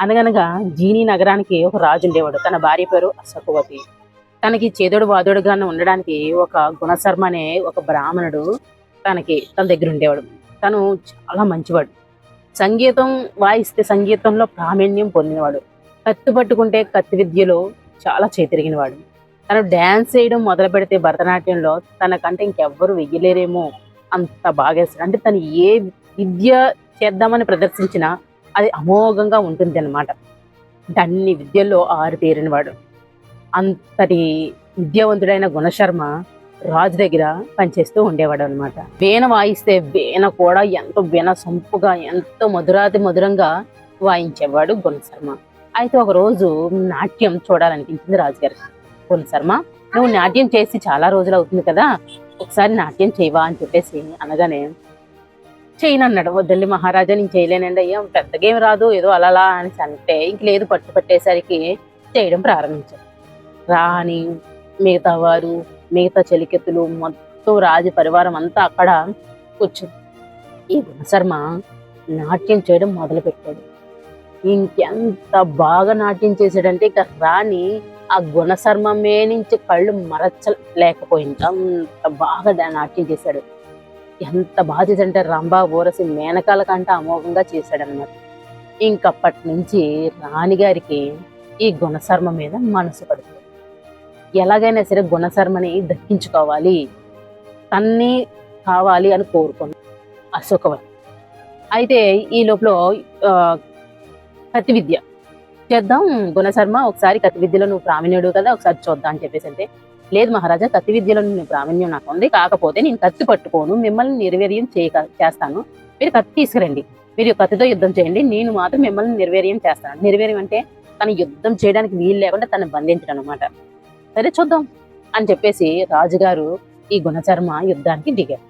అనగనగా జీని నగరానికి ఒక రాజు ఉండేవాడు. తన భార్య పేరు అశోకవతి. తనకి చేదోడు వాదోడుగా ఉండడానికి ఒక గుణశర్మ అనే ఒక బ్రాహ్మణుడు తనకి తన దగ్గర ఉండేవాడు. తను చాలా మంచివాడు. సంగీతం వాయిస్తే సంగీతంలో ప్రావీణ్యం పొందినవాడు. కత్తి పట్టుకుంటే కత్తి విద్యలో చాలా చేతిరిగినవాడు. తను డ్యాన్స్ చేయడం మొదలు పెడితే భరతనాట్యంలో తనకంటే ఇంకెవ్వరు వెయ్యలేరేమో అంత బాగా వేస్తాడు. అంటే తను ఏ విద్య చేద్దామని ప్రదర్శించినా అది అమోఘంగా ఉంటుంది అనమాట అంటే అన్ని విద్యల్లో ఆరు వాడు. అంతటి విద్యావంతుడైన గుణశర్మ రాజు దగ్గర పనిచేస్తూ ఉండేవాడు అనమాట వీణ వాయిస్తే వీణ కూడా ఎంతో వీణ సొంపుగా ఎంతో మధురాతి మధురంగా వాయించేవాడు గుణశర్మ. అయితే ఒకరోజు నాట్యం చూడాలనిపించింది రాజుగారు. గుణశర్మ నువ్వు నాట్యం చేసి చాలా రోజులు అవుతుంది కదా ఒకసారి నాట్యం చేయవా? అని చెప్పేసి అనగానే చేయను అన్నాడు వద్దండి మహారాజా నేను చేయలేనండి అయ్యా పెద్దగా ఏం రాదు ఏదో అలా అని అంటే ఇంక లేదు పట్టు పట్టేసరికి చేయడం ప్రారంభించాడు. రాని మిగతా వారు మిగతా చెలికెత్తులు మొత్తం రాజు పరివారం అంతా అక్కడ కూర్చుంది. ఈ గుణశర్మ నాట్యం చేయడం మొదలుపెట్టాడు. ఇంకెంత బాగా నాట్యం చేశాడంటే ఇక రాణి ఆ గుణశర్మ మే నుంచి కళ్ళు మరచలేకపోయింది. అంత బాగా నాట్యం చేశాడు. ఎంత బాధ్యత అంటే రంభా ఊరసి మేనకాల కంటే అమోఘంగా చేశాడనమాట ఇంకప్పటి నుంచి రాణిగారికి ఈ గుణశర్మ మీద మనసు పడుతుంది. ఎలాగైనా సరే గుణశర్మని దక్కించుకోవాలి తన్ని కావాలి అని కోరుకుంది అశోకవతి అయితే ఈ లోపల కతి కత్తి విద్య చేద్దాం గుణశర్మ ఒకసారి కత్తి విద్యలో నువ్వు ప్రావీణ్యుడు కదా ఒకసారి చూద్దాం అని చెప్పేసి అంటే లేదు మహారాజా కత్తి విద్యలో నేను ప్రావీణ్యం నాకు ఉంది. కాకపోతే నేను కత్తి పట్టుకోను మిమ్మల్ని నిర్వీర్యం చేయక చేస్తాను. మీరు కత్తి తీసుకురండి. మీరు కత్తితో యుద్ధం చేయండి. నేను మాత్రం మిమ్మల్ని నిర్వీర్యం చేస్తాను. నిర్వీర్యం అంటే తన యుద్ధం చేయడానికి వీలు లేకుండా తను బంధించడం అనమాట సరే చూద్దాం అని చెప్పేసి రాజుగారు ఈ గుణశర్మ యుద్ధానికి దిగారు.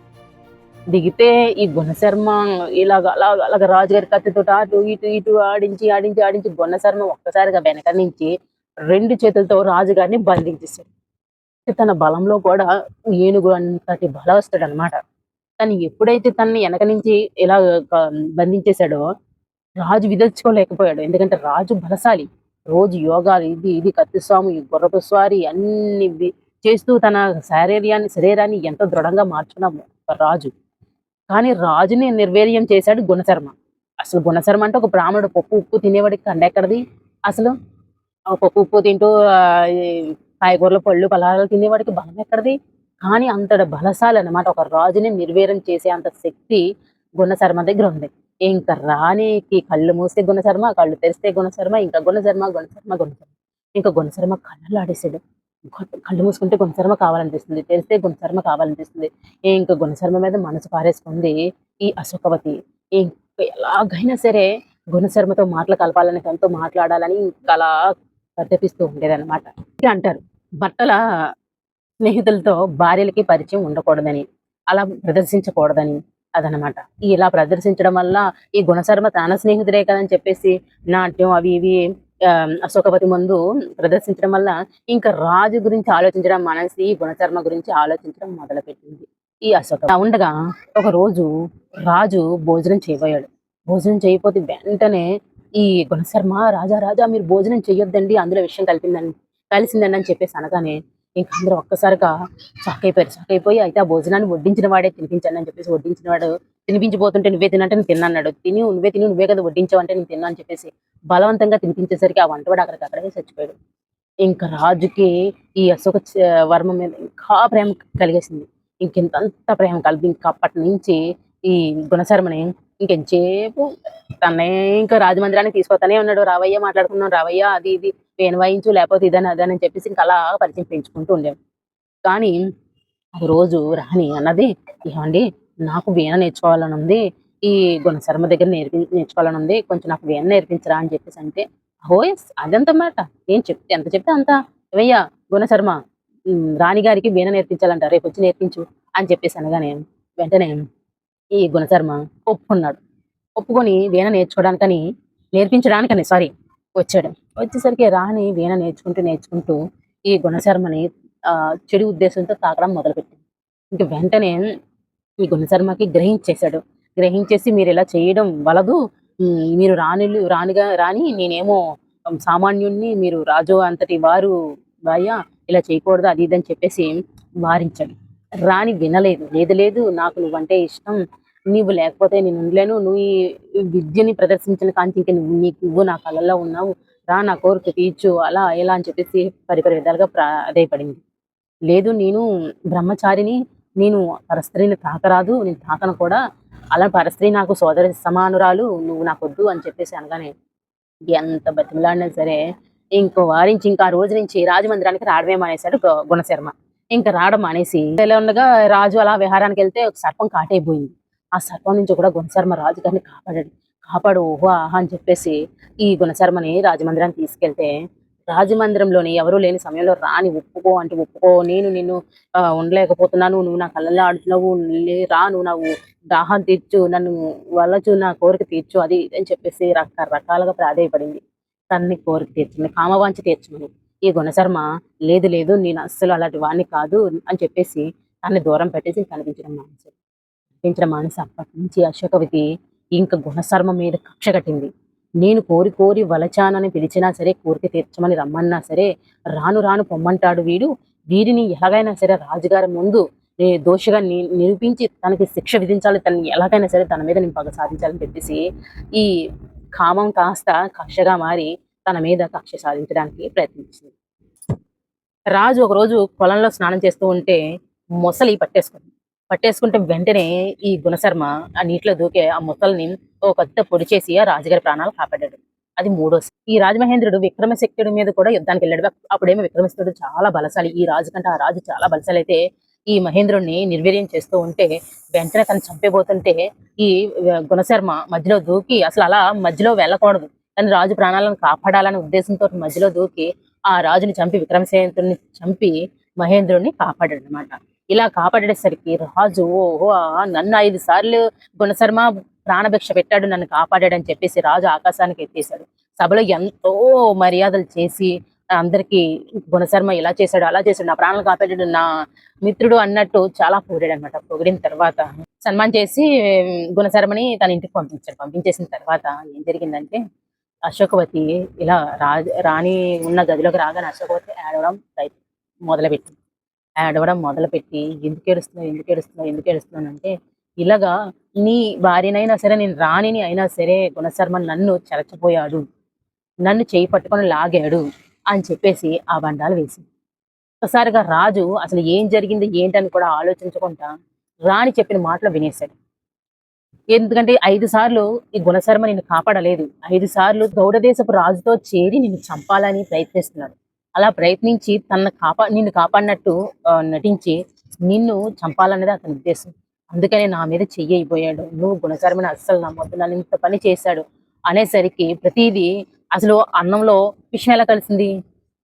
దిగితే ఈ గుణశర్మ ఇలాగ అలాగ అలాగ రాజుగారి కత్తితో అటు ఇటు ఇటు ఆడించి ఆడించి ఆడించి గుణశర్మ ఒక్కసారిగా వెనక నుంచి రెండు చేతులతో రాజుగారిని బంధించేశాడు. తన బలంలో కూడా ఏనుగు అంతటి బలవస్తాడు అనమాట తను ఎప్పుడైతే తనని వెనక నుంచి ఇలా బంధించేశాడో రాజు విదల్చుకోలేకపోయాడు. ఎందుకంటే రాజు బలశాలి. రోజు యోగాలు ఇది ఇది కత్తిస్వామి గుర్రపు స్వారి అన్ని చేస్తూ తన శారీరాన్ని శరీరాన్ని ఎంత దృఢంగా మార్చుకున్న ఒక రాజు. కానీ రాజుని నిర్వీర్యం చేశాడు గుణశర్మ. అసలు గుణశర్మ అంటే ఒక బ్రాహ్మణుడు పప్పు ఉప్పు తినేవాడికి కండెక్కడది? అసలు? ఆ పప్పు ఉప్పు తింటూ కాయగూరలు పళ్ళు పలహారాలు తినేవాడికి బలం ఎక్కడది? కానీ అంతటి బలశాలి అనమాట ఒక రాజుని నిర్వీర్యం చేసే అంత శక్తి గుణశర్మ దగ్గర ఉంది. ఇంకా రాణికి కళ్ళు మూస్తే గుణశర్మ కళ్ళు తెరిస్తే గుణశర్మ ఇంకా గుణశర్మ గుణశర్మ గుణశర్మ. ఇంకా గుణశర్మ కళ్ళు ఆడేసాడు కళ్ళు మూసుకుంటే గుణశర్మ కావాలనిపిస్తుంది. తెరిస్తే గుణశర్మ కావాలనిపిస్తుంది. ఇంకా గుణశర్మ మీద మనసు పారేసుకుంది ఈ అశోకవతి. ఇంకా ఎలాగైనా సరే గుణశర్మతో మాటలు కలపాలని తనతో మాట్లాడాలని ఇంకా అలా పరితపిస్తూ ఉండేదన్నమాట. ఇది అంటారు. భర్తల స్నేహితులతో భార్యలకి పరిచయం ఉండకూడదని అలా ప్రదర్శించకూడదని అదనమాట ఇలా ప్రదర్శించడం వల్ల ఈ గుణశర్మ తన స్నేహితుడే కదని చెప్పేసి నాట్యం అవి ఇవి ఆ, ముందు ప్రదర్శించడం వల్ల ఇంకా రాజు గురించి ఆలోచించడం మనసి ఈ గుణశర్మ గురించి ఆలోచించడం మొదలుపెట్టింది ఈ అశోక. ఉండగా ఒక రోజు రాజు భోజనం చేయబోయాడు. భోజనం చేయకపోతే వెంటనే ఈ గుణశర్మ రాజా రాజా మీరు భోజనం చేయొద్దండి అందులో విషయం కలిపిందని కలిసిందండి అని చెప్పేసి అనగానే ఇంకా అందరూ ఒక్కసారిగా షాక్ అయిపోయారు. షాక్ అయిపోయి అయితే ఆ భోజనాన్ని వడ్డించిన వాడే తినిపించండి అని చెప్పేసి వడ్డించిన వాడు తినిపించిపోతుంటే నువ్వే తినంటే నేను తిన్నాడు తిని నువ్వే తిని నువ్వే కదా వడ్డించావు అంటే నేను తిన్నా అని చెప్పేసి బలవంతంగా తినిపించేసరికి ఆ వంటవాడు అక్కడికి అక్కడే చచ్చిపోయాడు. ఇంకా రాజుకి ఈ అశోక వర్మ మీద ఇంకా ప్రేమ కలిగేసింది. ఇంకెంతంత ప్రేమ కలిపి ఇంకా అప్పటి నుంచి ఈ గుణశర్మని ఇంకెంతసేపు తన ఇంకా రాజమందిరానికి తీసుకొస్తానే ఉన్నాడు. రావయ్య మాట్లాడుకున్నాం రావయ్య అది ఇది వేణు వాయించు లేకపోతే ఇదని అదని అని చెప్పేసి ఇంకా అలా పరిచయం పెంచుకుంటూ ఉండేవి కానీ ఒక రోజు రాణి అన్నది ఏమండి నాకు వీణ నేర్చుకోవాలని ఉంది ఈ గుణశర్మ దగ్గర నేర్పి నేర్చుకోవాలని ఉంది కొంచెం నాకు వీణ నేర్పించరా అని చెప్పేసి అంటే హోయస్ అదంత మాట. ఏం చెప్తే ఎంత చెప్తే అంత. ఏమయ్యా గుణశర్మ రాణి గారికి వీణ నేర్పించాలంట రేపు వచ్చి నేర్పించు అని చెప్పేసి అనగానే వెంటనే ఈ గుణశర్మ ఒప్పుకున్నాడు. ఒప్పుకొని వీణ నేర్చుకోవడానికని నేర్పించడానికని సారీ వచ్చాడు. వచ్చేసరికి రాణి వీణ నేర్చుకుంటూ నేర్చుకుంటూ ఈ గుణశర్మని చెడు ఉద్దేశంతో తాకడం మొదలుపెట్టింది. ఇంక వెంటనే ఈ గుణశర్మకి గ్రహించేశాడు. గ్రహించేసి మీరు ఇలా చేయడం వలదు. మీరు రాణులు రాణిగా రాని నేనేమో సామాన్యుణ్ణి మీరు రాజు అంతటి వారు అయ్యా ఇలా చేయకూడదు అది ఇది అని చెప్పేసి వారించాడు. రాణి వినలేదు. లేదు లేదు నాకు నువ్వంటే ఇష్టం. నీవు లేకపోతే నేను ఉండలేను. నువ్వు ఈ విద్యని ప్రదర్శించిన కాంతి ఇంకా నువ్వు నీకు నువ్వు నా కళ్ళల్లో ఉన్నావు. రా నా కోరిక తీర్చు. అలా ఇలా అని చెప్పేసి పరిపరి విధాలుగా ప్రాధేయపడింది లేదు నేను బ్రహ్మచారిని నేను పరస్త్రీని తాకరాదు. నేను తాకను కూడా. అలా పరస్త్రీ నాకు సోదరి సమానురాలు. నువ్వు నాకు వద్దు అని చెప్పేసి అనగానే ఎంత బతిమలాడినా సరే ఇంకో వారించి ఇంకా ఆ రోజు నుంచి రాజమందిరానికి రావడమే మానేశాడు గుణశర్మ. ఇంకా రావడం మానేసి ఇలా ఉండగా రాజు అలా విహారానికి వెళ్తే ఒక సర్పం కాటైపోయింది. ఆ సర్పం నుంచి కూడా గుణశర్మ రాజుగారిని కాపాడాడు. కాపాడు ఓహో ఆహా అని చెప్పేసి ఈ గుణశర్మని రాజమందిరానికి తీసుకెళ్తే రాజమందిరంలోని ఎవరూ లేని సమయంలో రాని ఒప్పుకో అంటే ఒప్పుకో నేను నిన్ను ఉండలేకపోతున్నాను నువ్వు నా కళ్ళల్లో ఆడుతున్నావు రాను రా నువ్వు నాకు దాహం తీర్చు నన్ను వలచు నా కోరిక తీర్చు అది అని చెప్పేసి రకరకాలుగా ప్రాధాయపడింది. తన్ని కోరిక తీర్చుంది కామవాంచి తీర్చుమని. ఈ గుణశర్మ లేదు లేదు నేను అస్సలు అలాంటి వాడిని కాదు అని చెప్పేసి తన్ని దూరం పెట్టేసి కనిపించడం మానేశాడు. పుట్టించిన మానసి అప్పటి నుంచి అశోకవతి ఇంకా గుణశర్మ మీద కక్ష కట్టింది. నేను కోరి కోరి వలచానని పిలిచినా సరే కోరిక తీర్చమని రమ్మన్నా సరే రాను రాను పొమ్మంటాడు వీడు. వీరిని ఎలాగైనా సరే రాజుగారి ముందు దోషిగా ని- నిరూపించి తనకి శిక్ష విధించాలి తనని ఎలాగైనా సరే తన మీద నేను పగ సాధించాలని చెప్పేసి ఈ కామం కాస్త కక్షగా మారి తన మీద కక్ష సాధించడానికి ప్రయత్నించింది. రాజు ఒకరోజు పొలంలో స్నానం చేస్తూ ఉంటే మొసలి పట్టేసుకుంది. పట్టేసుకుంటే వెంటనే ఈ గుణశర్మ ఆ నీటిలో దూకే ఆ ముసల్ని ఓ కొత్త పొడి చేసి ఆ రాజుగారి ప్రాణాలు కాపాడాడు. అది మూడోసారి ఈ రాజమహేంద్రుడు విక్రమశక్తుడి మీద కూడా యుద్ధానికి వెళ్ళాడు. అప్పుడేమో విక్రమశక్తుడు చాలా బలశాలి. ఈ రాజు కంటే ఆ రాజు చాలా బలశాలి అయితే ఈ మహేంద్రుడిని నిర్వీర్యం చేస్తూ ఉంటే వెంటనే తను చంపేబోతుంటే ఈ గుణశర్మ మధ్యలో దూకి అసలు అలా మధ్యలో వెళ్ళకూడదు. కానీ రాజు ప్రాణాలను కాపాడాలనే ఉద్దేశంతో మధ్యలో దూకి ఆ రాజుని చంపి విక్రమసేనుడిని చంపి మహేంద్రుడిని కాపాడాడు అనమాట ఇలా కాపాడేసరికి రాజు ఓహో నన్ను ఐదు సార్లు గుణశర్మ ప్రాణభిక్ష పెట్టాడు నన్ను కాపాడాడని చెప్పేసి రాజు ఆకాశానికి ఎత్తేశాడు. సభలో ఎంతో మర్యాదలు చేసి అందరికి గుణశర్మ ఇలా చేశాడు అలా చేశాడు నా ప్రాణాలు కాపాడాడు నా మిత్రుడు అన్నట్టు చాలా పొగిడాడు అనమాట పొగిడిన తర్వాత సన్మానం చేసి గుణశర్మని తన ఇంటికి పంపించాడు. పంపించేసిన తర్వాత ఏం జరిగిందంటే అశోకవతి ఇలా రాజ రాణి ఉన్న గదిలోకి రాగానే అశోకవతి ఏడవడం మొదలుపెట్టింది. ఏడవడం మొదలుపెట్టి ఎందుకు ఏడుస్తున్నావు ఎందుకు ఏడుస్తున్నావు ఎందుకు ఏడుస్తున్నావు అంటే ఇలాగా నీ భార్యనైనా సరే నేను రాణిని అయినా సరే గుణశర్మ నన్ను చరచిపోయాడు నన్ను చేయి పట్టుకొని లాగాడు అని చెప్పేసి ఆ బండాలు వేసింది. ఒకసారిగా రాజు అసలు ఏం జరిగింది ఏంటని కూడా ఆలోచించకుండా రాణి చెప్పిన మాటలు వినేశాడు. ఎందుకంటే ఐదు సార్లు ఈ గుణశర్మ నిన్ను కాపాడలేదు ఐదు సార్లు గౌడదేశపు రాజుతో చేరి నిన్ను చంపాలని ప్రయత్నిస్తున్నాడు. అలా ప్రయత్నించి తన కాపా నిన్ను కాపాడినట్టు నటించి నిన్ను చంపాలనేది అతని ఉద్దేశం. అందుకనే నా మీద చెయ్యి అయిపోయాడు. నువ్వు గుణకరమైన అస్సలు నమ్మొద్దు. నన్ను ఇంత పని చేశాడు అనేసరికి ప్రతిదీ అసలు అన్నంలో విషయం ఎలా కలిసింది?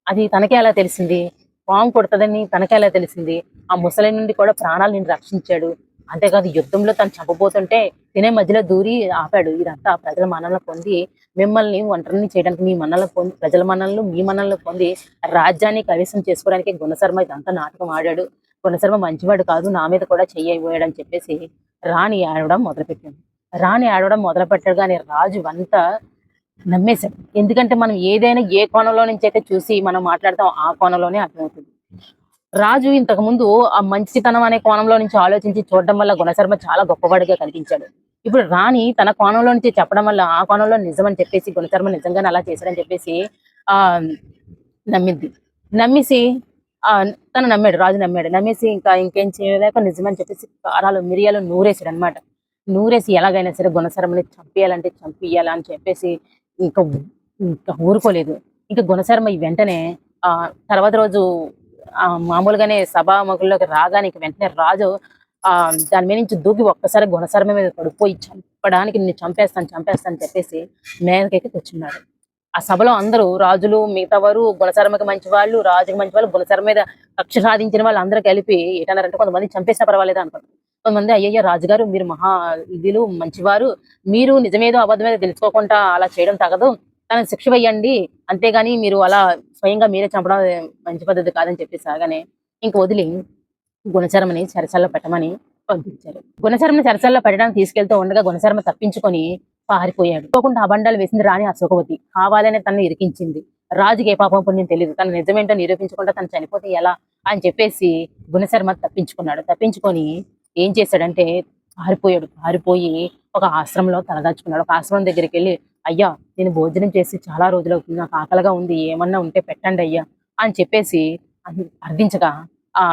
అది తనకే ఎలా తెలిసింది? పాము కొడుతుందని తనకే ఎలా తెలిసింది? ఆ ముసలి నుండి కూడా ప్రాణాలు నేను రక్షించాడు. అంతేకాదు యుద్ధంలో తను చంపబోతుంటే తినే మధ్యలో దూరి ఆపాడు. ఇదంతా ప్రజల మనల్ని పొంది మిమ్మల్ని ఒంటరిని చేయడానికి మీ మనల్ని పొంది ప్రజల మనల్ని మీ మనల్ని పొంది రాజ్యాన్ని కవిసం చేసుకోవడానికి గుణశర్మ ఇదంతా నాటకం ఆడాడు. గుణశర్మ మంచివాడు కాదు నా మీద కూడా చెయ్యి అని చెప్పేసి రాణి ఆడవడం మొదలుపెట్టింది. రాణి ఆడవడం మొదలు కానీ రాజు అంతా నమ్మేశాడు. ఎందుకంటే మనం ఏదైనా ఏ కోణంలో నుంచి అయితే చూసి మనం మాట్లాడతాం ఆ కోణంలోనే అర్థమవుతుంది. రాజు ఇంతకు ముందు ఆ మంచితనం అనే కోణంలో నుంచి ఆలోచించి చూడడం వల్ల గుణశర్మ చాలా గొప్పవాడిగా కనిపించాడు. ఇప్పుడు రాణి తన కోణంలో నుంచి చెప్పడం వల్ల ఆ కోణంలో నిజమని చెప్పేసి గుణశర్మ నిజంగానే అలా చేశాడని చెప్పేసి ఆ నమ్మింది నమ్మేసి ఆ తను నమ్మాడు రాజు నమ్మాడు. నమ్మేసి ఇంకా ఇంకేం చేయలేక నిజమని చెప్పేసి కారాలు మిరియాలు నూరేసాడు అనమాట నూరేసి ఎలాగైనా సరే గుణశర్మని చంపేయాలంటే చంపియాలా అని చెప్పేసి ఇంకా ఇంకా ఊరుకోలేదు. ఇంకా గుణశర్మ ఈ వెంటనే ఆ తర్వాత రోజు మామూలుగానే సభాముఖుల్లోకి రాగానే వెంటనే రాజు ఆ దాని మీద నుంచి దూకి ఒక్కసారి గుణశర్మ మీద పడిపోయి చంపడానికి నిన్ను చంపేస్తాను చంపేస్తాను అని చెప్పేసి మేనకైతే తెచ్చున్నాడు ఆ సభలో అందరూ రాజులు మిగతా వారు గుణశర్మకి మంచి వాళ్ళు రాజుకి మంచి వాళ్ళు గుణశర్మ మీద కక్ష సాధించిన వాళ్ళు అందరూ కలిపి ఏటన్నారంటే కొంతమంది చంపేసినా పర్వాలేదు అనుకుంటారు. కొంతమంది అయ్యయ్య రాజుగారు మీరు మహా ఇదిలు మంచివారు మీరు నిజమేదో అబద్ధమేదో తెలుసుకోకుండా అలా చేయడం తగదు. తనని శిక్ష వేయండి. అంతేగాని మీరు అలా స్వయంగా మీరే చంపడం మంచి పద్ధతి కాదని చెప్పి సాగానే ఇంక వదిలి గుణశర్మని చెరసల్లో పెట్టమని పంపించారు. గుణశర్మని చెరసల్లో పెట్టడానికి తీసుకెళ్తూ ఉండగా గుణశర్మ తప్పించుకొని పారిపోయాడు. పోకుండా అబండాలు వేసింది రాణి అశోకవతి. కావాలనే తనను ఇరికించింది. రాజుకి ఏ పాపం పుణ్యం తెలియదు తన నిజమేంటో నిరూపించకుండా తను చనిపోతే ఎలా అని చెప్పేసి గుణశర్మ తప్పించుకున్నాడు. తప్పించుకొని ఏం చేశాడంటే పారిపోయాడు. పారిపోయి ఒక ఆశ్రమంలో తలదాచుకున్నాడు. ఒక ఆశ్రమం దగ్గరికి వెళ్ళి అయ్యా నేను భోజనం చేసి చాలా రోజులు అవుతుంది నాకు ఆకలిగా ఉంది ఏమన్నా ఉంటే పెట్టండి అయ్యా అని చెప్పేసి అర్థించగా ఆ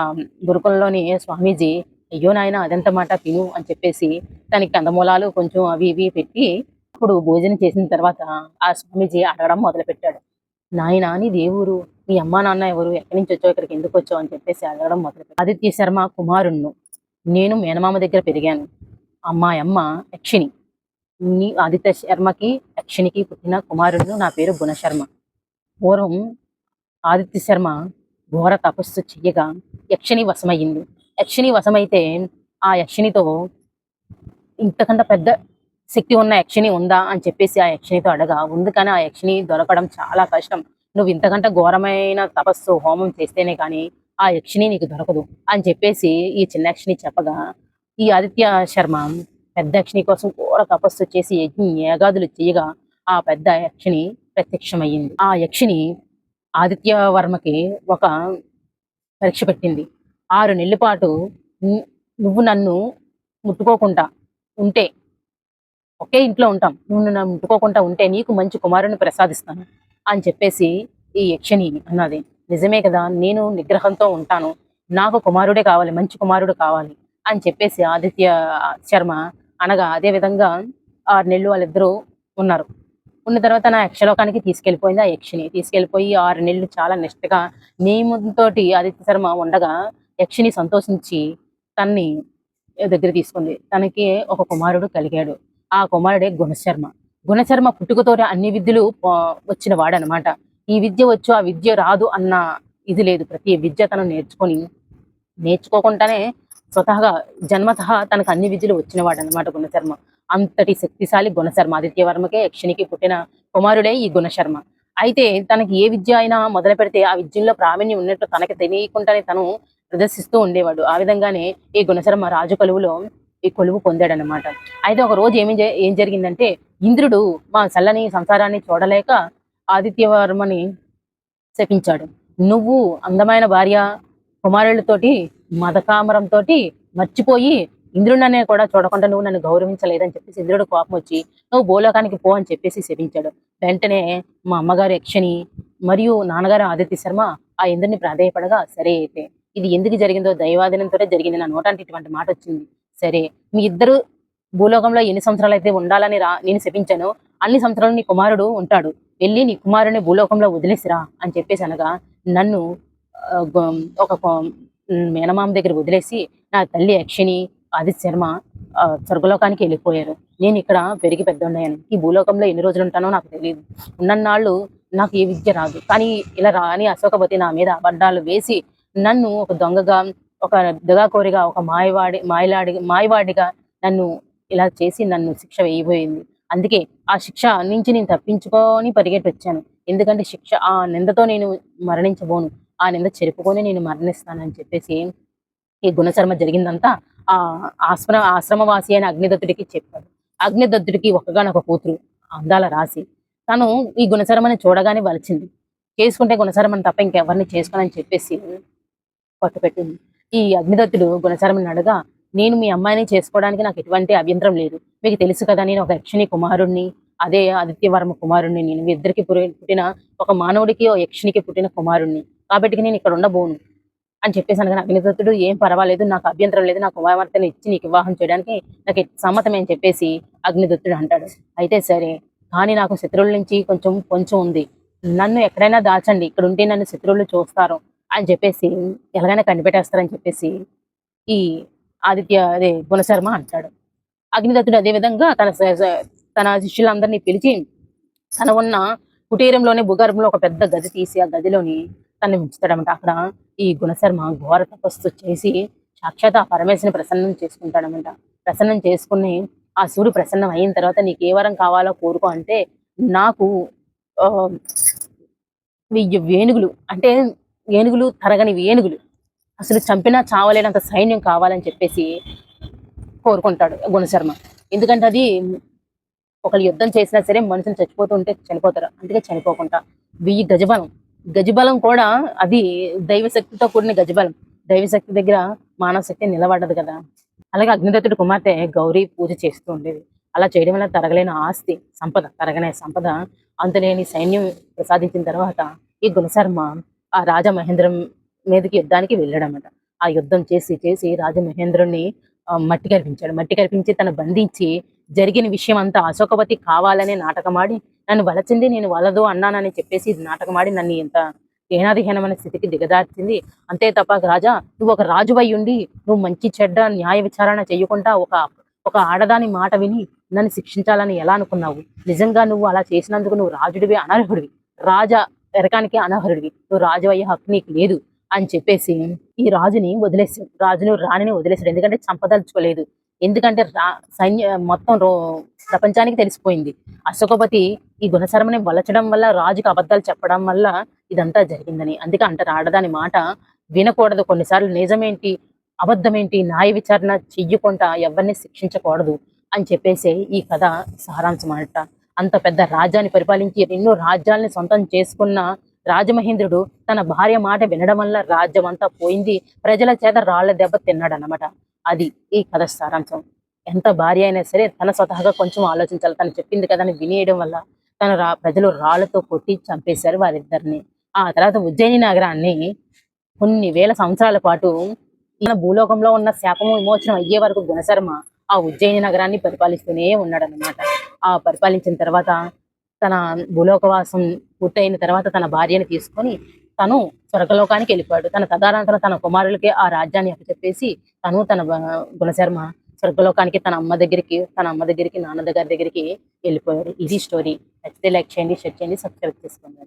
గురుకులంలోని స్వామీజీ అయ్యో నాయన అదంత మాట తిను అని చెప్పేసి దానికి కందమూలాలు కొంచెం అవి ఇవి పెట్టి అప్పుడు భోజనం చేసిన తర్వాత ఆ స్వామీజీ అడగడం మొదలు పెట్టాడు నాయన నీ దేవురు మీ అమ్మా నాన్న ఎవరు ఎక్కడి నుంచి వచ్చావు ఇక్కడికి ఎందుకు వచ్చావు అని చెప్పేసి అడగడం మొదలుపెట్టాడు. ఆదిత్య శర్మ కుమారుణ్ణు. నేను మేనమామ దగ్గర పెరిగాను. అమ్మాయి అమ్మ యక్షిణి. నీ ఆదిత్య శర్మకి యక్షినికి పుట్టిన కుమారుడు నా పేరు గుణశర్మ పూర్వం ఆదిత్య శర్మ ఘోర తపస్సు చెయ్యగా యక్షిని వశమయ్యింది. యక్షిని వశమైతే ఆ యక్షినితో ఇంతకంటే పెద్ద శక్తి ఉన్న యక్షిని ఉందా అని చెప్పేసి ఆ యక్షినితో అడగా. ఉంది కానీ ఆ యక్షిని? దొరకడం చాలా కష్టం. నువ్వు ఇంతకంటే ఘోరమైన తపస్సు హోమం చేస్తేనే కానీ ఆ యక్షిని నీకు దొరకదు అని చెప్పేసి ఈ చిన్న యక్షిని చెప్పగా ఈ ఆదిత్య శర్మ పెద్ద యక్షిని కోసం ఘోర తపస్సు చేసి యజ్ఞ యాగాదులు చేయగా ఆ పెద్ద యక్షిని ప్రత్యక్షమయ్యింది. ఆ యక్షిని ఆదిత్య వర్మకి ఒక పరీక్ష పెట్టింది. ఆరు నెలల పాటు నువ్వు నన్ను ముట్టుకోకుండా ఉంటే ఒకే ఇంట్లో ఉంటాం. నువ్వు నన్ను ముట్టుకోకుండా ఉంటే నీకు మంచి కుమారుని ప్రసాదిస్తాను అని చెప్పేసి ఈ యక్షిని అన్నది. నిజమే కదా నేను నిగ్రహంతో ఉంటాను. నాకు కుమారుడే కావాలి మంచి కుమారుడు కావాలి అని చెప్పేసి ఆదిత్య శర్మ అనగా అదే విధంగా ఆరు నెలలు వాళ్ళిద్దరూ ఉన్నారు. ఉన్న తర్వాత నా యక్షలోకానికి తీసుకెళ్ళిపోయింది. ఆ యక్షిని తీసుకెళ్ళిపోయి ఆరు నెలలు చాలా నిష్ఠగా నియమంతో ఆదిత్య శర్మ ఉండగా యక్షిని సంతోషించి తన్ని దగ్గర తీసుకుంది. తనకి ఒక కుమారుడు కలిగాడు. ఆ కుమారుడే గుణశర్మ. గుణశర్మ పుట్టుకతోటి అన్ని విద్యలు వచ్చిన వాడనమాట. ఈ విద్య వచ్చు ఆ విద్య రాదు అన్న ఇది లేదు. ప్రతి విద్య తను నేర్చుకొని నేర్చుకోకుండానే స్వతహగా జన్మత తనకు అన్ని విద్యలు వచ్చినవాడు అనమాట గుణశర్మ. అంతటి శక్తిశాలి గుణశర్మ. ఆదిత్యవర్మకే యక్షినికి పుట్టిన కుమారుడే ఈ గుణశర్మ. అయితే తనకి ఏ విద్య అయినా మొదలు పెడితే ఆ విద్యలో ప్రావీణ్యం ఉన్నట్టు తనకి తెలియకుండానే తను ప్రదర్శిస్తూ ఉండేవాడు. ఆ విధంగానే ఈ గుణశర్మ రాజు కొలువులో ఈ కొలువు పొందాడనమాట అయితే ఒక రోజు ఏమి ఏం జరిగిందంటే ఇంద్రుడు మా చల్లని సంసారాన్ని చూడలేక ఆదిత్యవర్మని శపించాడు. నువ్వు అందమైన భార్య కుమారులతోటి మదకామరంతో మర్చిపోయి ఇంద్రుడనే కూడా చూడకుండా నువ్వు నన్ను గౌరవించలేదని చెప్పేసి ఇంద్రుడు కోపం వచ్చి నువ్వు భూలోకానికి పో అని చెప్పేసి శపించాడు. వెంటనే మా అమ్మగారు యక్షని మరియు నాన్నగారు ఆదిత్య శర్మ ఆ ఇంద్రుని ప్రాధేయపడగా సరే అయితే ఇది ఎందుకు జరిగిందో దైవాధీనంతో జరిగింది నా నోటాంటి ఇటువంటి మాట వచ్చింది. సరే మీ ఇద్దరు భూలోకంలో ఎన్ని సంవత్సరాలు అయితే ఉండాలని రా నేను శపించాను అన్ని సంవత్సరాలు నీ కుమారుడు ఉంటాడు. వెళ్ళి నీ కుమారుని భూలోకంలో వదిలేసిరా అని చెప్పేసి అనగా నన్ను ఒక మేనమామ దగ్గర వదిలేసి నా తల్లి యక్షిని ఆదిత్య శర్మ స్వర్గలోకానికి వెళ్ళిపోయారు. నేను ఇక్కడ పెరిగి పెద్దోడయ్యాను ఈ భూలోకంలో ఎన్ని రోజులు ఉంటానో నాకు తెలియదు. ఉన్నన్నాళ్ళు నాకు ఏ విద్య రాదు. కానీ ఇలా రాని అశోకపతి నా మీద అబద్ధాలు వేసి నన్ను ఒక దొంగగా ఒక దగాకోరిగా ఒక మాయవాడి మాయలాడి మాయవాడిగా నన్ను ఇలా చేసి నన్ను శిక్ష వేయబోయింది. అందుకే ఆ శిక్ష నుంచి నేను తప్పించుకొని పరిగెట్టి వచ్చాను ఎందుకంటే శిక్ష ఆ నిందతో నేను మరణించబోను. ఆ నింద చెరుపుకొని నేను మరణిస్తానని చెప్పేసి ఈ గుణశర్మ జరిగిందంతా ఆ ఆశ్రమ ఆశ్రమవాసి అయిన అగ్నిదత్తుడికి చెప్పాడు. అగ్నిదత్తుడికి ఒక్కగానొక కూతురు అందాల రాసి తను ఈ గుణశర్మని చూడగానే వలిచింది. చేసుకుంటే గుణశర్మని తప్ప ఇంకెవరిని చేసుకోనని చెప్పేసి పట్టుపెట్టింది. ఈ అగ్నిదత్తుడు గుణశర్మని అడగా నేను మీ అమ్మాయిని చేసుకోవడానికి నాకు ఎటువంటి అభ్యంతరం లేదు. మీకు తెలుసు కదా నేను ఒక యక్షిణి కుమారుణ్ణి అదే ఆదిత్యవర్మ కుమారుణ్ణి. నేను మీ ఇద్దరికి పుట్టిన ఒక మానవుడికి ఓ యక్షినికి పుట్టిన కుమారుణ్ణి. కాబట్టి నేను ఇక్కడ ఉండబోను అని చెప్పేసి అనగా అగ్నిదత్తుడు ఏం పర్వాలేదు నాకు అభ్యంతరం లేదు నాకు కుమార్తెను ఇచ్చి నీకు వివాహం చేయడానికి నాకు సమ్మతమే అని చెప్పేసి అగ్నిదత్తుడు అంటాడు. అయితే సరే కానీ నాకు శత్రువుల నుంచి కొంచెం కొంచెం ఉంది. నన్ను ఎక్కడైనా దాచండి ఇక్కడ ఉంటే నన్ను శత్రువులు చూస్తారు అని చెప్పేసి ఎలాగైనా కనిపెట్టేస్తారని చెప్పేసి ఈ ఆదిత్య అదే గుణశర్మ అంటాడు. అగ్నిదత్తుడు అదే విధంగా తన స- తన శిష్యులందరినీ పిలిచి తన ఉన్న కుటీరంలోనే భూగర్భంలో ఒక పెద్ద గది తీసి ఆ గదిలోని తను ఉంచుతాడనమాట అక్కడ ఈ గుణశర్మ ఘోర తపస్సు చేసి సాక్షాత్ ఆ పరమేశ్వరిని ప్రసన్నం చేసుకుంటాడనమాట ప్రసన్నం చేసుకుని ఆ సూర్యుడు ప్రసన్నం అయిన తర్వాత నీకు ఏ వరం కావాలో కోరుకో అంటే నాకు ఆ, వేణుగులు. అంటే ఏనుగులు తరగని ఏనుగులు అసలు చంపినా చావలేనంత సైన్యం కావాలని చెప్పేసి కోరుకుంటాడు గుణశర్మ. ఎందుకంటే అది ఒకళ్ళు యుద్ధం చేసినా సరే మనుషులు చచ్చిపోతూ ఉంటే చనిపోతారు. అందుకే చనిపోకుండా. వెయ్యి గజబలం. గజబలం కూడా అది దైవశక్తితో కూడిన గజబలం. దైవశక్తి దగ్గర మానవ శక్తి కదా. అలాగే అగ్నిదత్తుడి కుమార్తె గౌరీ పూజ చేస్తూ ఉండేది. అలా చేయడం వల్ల తరగలేని ఆస్తి సంపద తరగనే సంపద అంతలేని సైన్యం ప్రసాదించిన తర్వాత ఈ గుణశర్మ ఆ రాజ మహేంద్రం మీదకి యుద్ధానికి వెళ్ళాడనమాట ఆ యుద్ధం చేసి చేసి రాజ మహేంద్రుని మట్టి కల్పించాడు మట్టి కల్పించి తను బంధించి జరిగిన విషయం అంతా అశోకవతి కావాలనే నాటకమాడి నన్ను వలచింది నేను వలదు అన్నానని చెప్పేసి ఇది నాటకమాడి నన్ను ఇంత హీనాదిహీనమైన స్థితికి దిగదార్చింది అంతే తప్ప రాజా నువ్వు ఒక రాజువై ఉండి నువ్వు మంచి చెడ్డ న్యాయ విచారణ చేయకుండా ఒక ఒక ఆడదాని మాట విని నన్ను శిక్షించాలని ఎలా అనుకున్నావు? నిజంగా నువ్వు అలా చేసినందుకు నువ్వు రాజుడివి అనర్హుడివి. రాజా ఎరకానికి అనర్హుడివి. నువ్వు రాజు అయ్యే హక్కు నీకు లేదు అని చెప్పేసి ఈ రాజుని వదిలేసి రాజును రాణిని వదిలేసాడు ఎందుకంటే చంపదలుచుకోలేదు. ఎందుకంటే రా సైన్య మొత్తం రో ప్రపంచానికి తెలిసిపోయింది. అశోకపతి ఈ గుణశర్మని వలచడం వల్ల రాజుకి అబద్ధాలు చెప్పడం వల్ల ఇదంతా జరిగిందని. అందుకే అంటారు ఆడదాని మాట వినకూడదు. కొన్నిసార్లు నిజమేంటి అబద్ధమేంటి న్యాయ విచారణ చెయ్యకుండా ఎవరిని శిక్షించకూడదు అని చెప్పేసి ఈ కథ సారాంశం అంట అంత పెద్ద రాజ్యాన్ని పరిపాలించి ఎన్నో రాజ్యాలని సొంతం చేసుకున్న రాజమహేంద్రుడు తన భార్య మాట వినడం వల్ల రాజ్యం అంతా పోయింది. ప్రజల చేత రాళ్ళ దెబ్బ తిన్నాడు అది ఈ కథ సారాంశం. ఎంత భార్య అయినా సరే తన స్వతహాగా కొంచెం ఆలోచించాలి. తను చెప్పింది కదా అని వినేయడం వల్ల తన రా ప్రజలు రాళ్ళతో కొట్టి చంపేశారు వారిద్దరిని. ఆ తర్వాత ఉజ్జయిని నగరాన్ని కొన్ని వేల సంవత్సరాల పాటు తన భూలోకంలో ఉన్న శాపము విమోచనం అయ్యే వరకు గుణశర్మ ఆ ఉజ్జయిని నగరాన్ని పరిపాలిస్తూనే ఉన్నాడనమాట ఆ పరిపాలించిన తర్వాత తన భూలోకవాసం పూర్తయిన తర్వాత తన భార్యని తీసుకొని తను స్వర్గలోకానికి వెళ్ళిపోయాడు. తన తదానంతరం తన కుమారులకి ఆ రాజ్యాన్ని అప్పచెప్పేసి తను తన గుణశర్మ స్వర్గలోకానికి తన అమ్మ దగ్గరికి తన అమ్మ దగ్గరికి నాన్న దగ్గర దగ్గరికి వెళ్ళిపోయాడు ఇది స్టోరీ నచ్చితే లైక్ చేయండి షేర్ చేయండి సబ్స్క్రైబ్ చేసుకోండి.